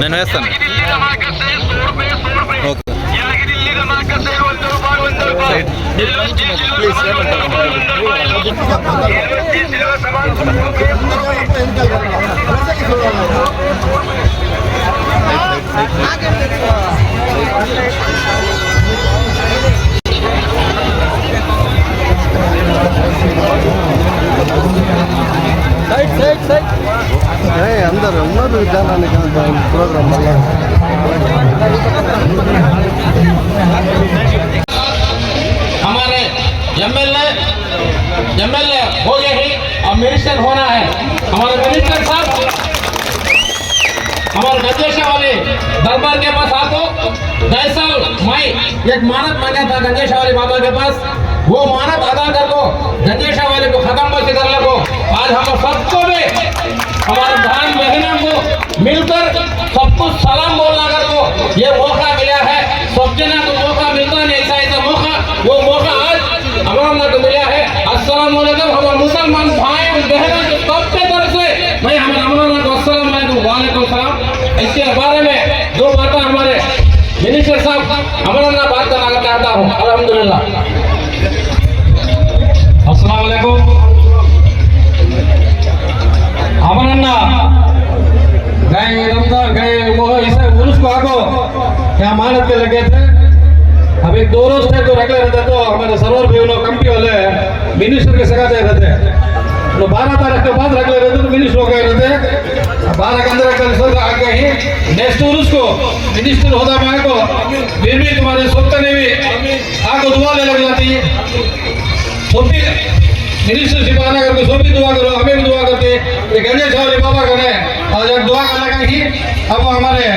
నేను వేస్తాను ఓకే हमारे एमएलए एमएलए हो गए ही अब मिनिस्टर होना है। हमारे मिनिस्टर साहब, हमारे गंगेश वाले दरबार के पास आपको तो, दरअसल मैं एक मानत मान्यता गंगेश वाले बाबा के पास। वो मानत अदा कर लो गंजेशा वाले को खत्म बस कर लो आज हम सबको भी, हमारे बहन बहनों को मिलकर सबको सलाम बोलना कर दो। ये मौका मिला है सब जना को मौका मिलता नहीं, ऐसा ऐसा मौका, वो मौका आज हमारा को मिला है। अस्सलाम वालेकुम, हमारे मुसलमान भाई और बहनों के सबके तरफ़ से मैं हमारे अमरनाथ को अस्सलाम वालेकुम वालेकुम सलाम। इसके बारे में दो बातें हमारे मिनिस्टर साहब अमरनाथ बात करना चाहता हूँ, अल्हम्दुलिल्लाह। अस्सलाम वालेकुम अमरन्ना गए रमजान गए वो इसे उर्स को आगो क्या मानत के लगे थे अब एक दो रोज थे तो रखले रहते तो हमारे सरवर भी उन्होंने कंपनी वाले मिनिस्टर के सगा दे रहते ಬಾರ ತಾರೀಕು ಬಂದ್ ಆಗ್ಲಿರೋದು ಮಿನಿಸ್ ಹೋಗ ಇರುತ್ತೆ. ಬಾರಕ್ಕೆ ಅಂದ್ರೆ ಕಲಿಸೋದು ಹಾಗಾಗಿ ನೆಕ್ಸ್ಟ್ ಉರಿಸ್ಕೋ. ಮಿನಿಸ್ಟರ್ ಹೋದ ಮ್ಯಾಗೋ ನಿರ್ಮಿತ್ ಮಾಡಿ ಸೊತ್ತ ನೀವಿ. ಹಾಗೂ ದುವಾಲತಿ ಸೊಪ್ಪಿ ಮಿನಿಸ್ಟರ್ ಸಿಬ್ಬಾನಗರ್ಗೆ ಸೊಪ್ಪಿ ದುವಾಗರು ಅಮೀರ್ ದುವಾಗತ್ತೆ ಗಣೇಶ್ ಬಾಬಾ ಬಾಬಾಗಣೆ भी आगे दुआ ले लग जाती है सोफी मिनिस्टर सिपाना करके सोफी दुआ करो हमें भी दुआ करते ये गणेश वाले बाबा करे और जब दुआ करने का ही अब हमारे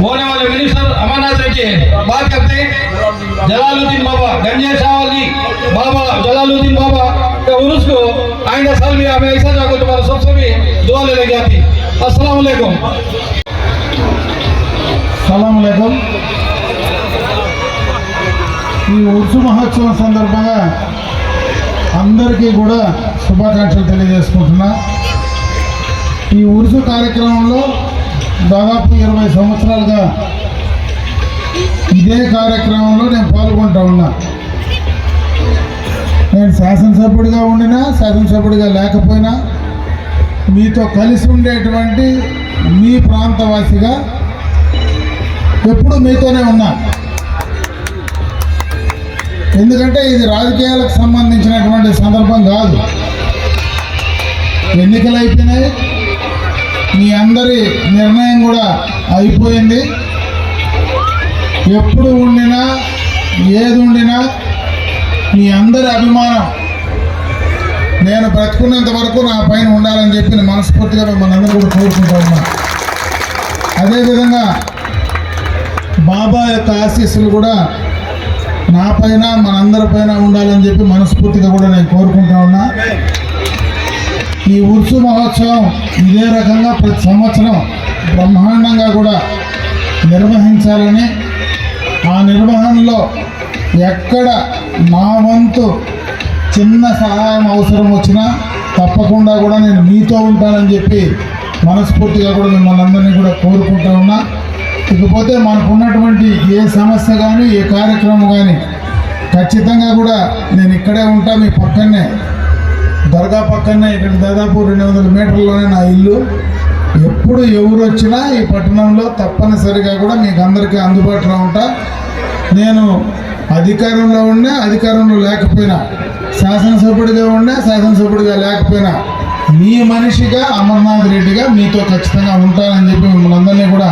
होने वाले मिनिस्टर अमरनाथ जी बात करते हैं जलालुद्दीन बाबा गंजेश वाली बाबा जलालुद्दीन बाबा का उर्स को आइंदा साल भी हमें ऐसा जाकर तुम्हारा सबसे भी दुआ ले लग जाती अस्सलाम वालेकुम సలాం అలైకుం ఈ ఉర్సు మహోత్సవం సందర్భంగా అందరికీ కూడా శుభాకాంక్షలు తెలియజేసుకుంటున్నా ఈ ఉరుసు కార్యక్రమంలో దాదాపు ఇరవై సంవత్సరాలుగా ఇదే కార్యక్రమంలో నేను పాల్గొంటా ఉన్నా. నేను శాసనసభ్యుడిగా ఉండినా శాసనసభ్యుడిగా లేకపోయినా మీతో కలిసి ఉండేటువంటి మీ ప్రాంతవాసిగా ఎప్పుడు మీతోనే ఉన్నా. ఎందుకంటే ఇది రాజకీయాలకు సంబంధించినటువంటి సందర్భం కాదు. ఎన్నికలు అయిపోయినాయి మీ అందరి నిర్ణయం కూడా అయిపోయింది. ఎప్పుడు ఉండినా ఏది ఉండినా మీ అందరి అభిమానం. నేను బ్రతుకున్నంత వరకు నా పైన ఉండాలని చెప్పి మనస్ఫూర్తిగా మిమ్మల్ని అందరూ కూడా కోరుకుంటా ఉన్నా. అదేవిధంగా బాబా యొక్క ఆశీస్సులు కూడా నా పైన మనందరి పైన ఉండాలని చెప్పి మనస్ఫూర్తిగా కూడా నేను కోరుకుంటా ఉన్నా. ఈ ఉర్సు మహోత్సవం ఇదే రకంగా ప్రతి సంవత్సరం బ్రహ్మాండంగా కూడా నిర్వహించాలని ఆ నిర్వహణలో ఎక్కడ నా వంతు చిన్న సహాయం అవసరం వచ్చినా తప్పకుండా కూడా నేను మీతో ఉంటానని చెప్పి మనస్ఫూర్తిగా కూడా మిమ్మల్ని అందరినీ కూడా కోరుకుంటా ఉన్నా. ఇకపోతే మనకు ఉన్నటువంటి ఏ సమస్య కానీ ఏ కార్యక్రమం కానీ ఖచ్చితంగా కూడా నేను ఇక్కడే ఉంటా మీ పక్కనే దర్గా పక్కనే ఇక్కడ దాదాపు రెండు వందల మీటర్లోనే నా ఇల్లు. ఎప్పుడు ఎవరు వచ్చినా ఈ పట్టణంలో తప్పనిసరిగా కూడా మీకు అందరికీ అందుబాటులో ఉంటా. నేను అధికారంలో ఉన్నా అధికారంలో లేకపోయినా శాసనసభ్యుడిగా ఉన్నా శాసనసభ్యుడిగా లేకపోయినా మీ మనిషిగా అమర్నాథ్ రెడ్డిగా మీతో ఖచ్చితంగా ఉంటానని చెప్పి మిమ్మల్ని అందరినీ కూడా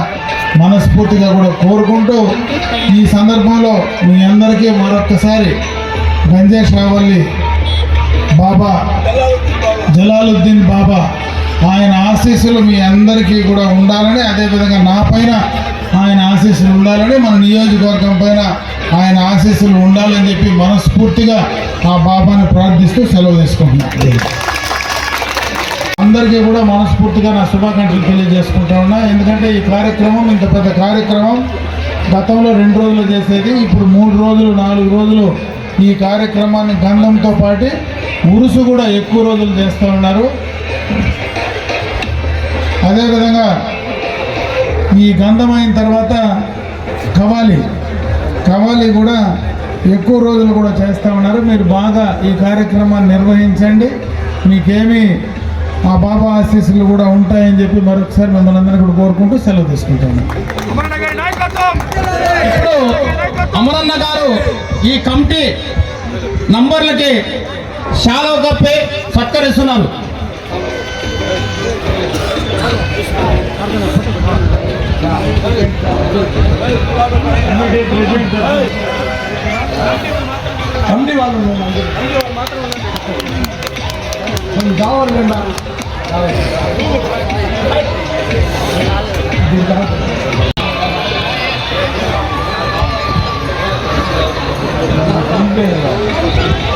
మనస్ఫూర్తిగా కూడా కోరుకుంటూ ఈ సందర్భంలో మీ అందరికీ మరొక్కసారి గంజే షావల్లి బాబా జలాలుద్దీన్ బాబా ఆయన ఆశీస్సులు మీ అందరికీ కూడా ఉండాలని అదేవిధంగా నా పైన ఆయన ఆశీస్సులు ఉండాలని మన నియోజకవర్గం పైన ఆయన ఆశీస్సులు ఉండాలని చెప్పి మనస్ఫూర్తిగా ఆ బాబాను ప్రార్థిస్తూ సెలవు తీసుకుంటున్నాను. అందరికీ కూడా మనస్ఫూర్తిగా నా శుభాకాంక్షలు తెలియజేసుకుంటా ఉన్నా. ఎందుకంటే ఈ కార్యక్రమం ఇంత పెద్ద కార్యక్రమం గతంలో రెండు రోజులు చేసేది ఇప్పుడు మూడు రోజులు నాలుగు రోజులు ఈ కార్యక్రమాన్ని గంధంతో పాటు ఉరుసు కూడా ఎక్కువ రోజులు చేస్తూ ఉన్నారు. అదేవిధంగా ఈ గంధం అయిన తర్వాత కవాలి. కవాలి కూడా ఎక్కువ రోజులు కూడా చేస్తూ ఉన్నారు. మీరు బాగా ఈ కార్యక్రమాన్ని నిర్వహించండి. మీకేమీ ఆ బాబా ఆశీస్సులు కూడా ఉంటాయని చెప్పి మరొకసారి మిమ్మల్ని అందరినీ కూడా కోరుకుంటూ సెలవు తీసుకుంటాను. ఇప్పుడు అమరన్న గారు ఈ కమిటీ నంబర్లకి షాలో కప్పి సత్కరిస్తున్నారు. వాళ్ళు కావాలి 对了。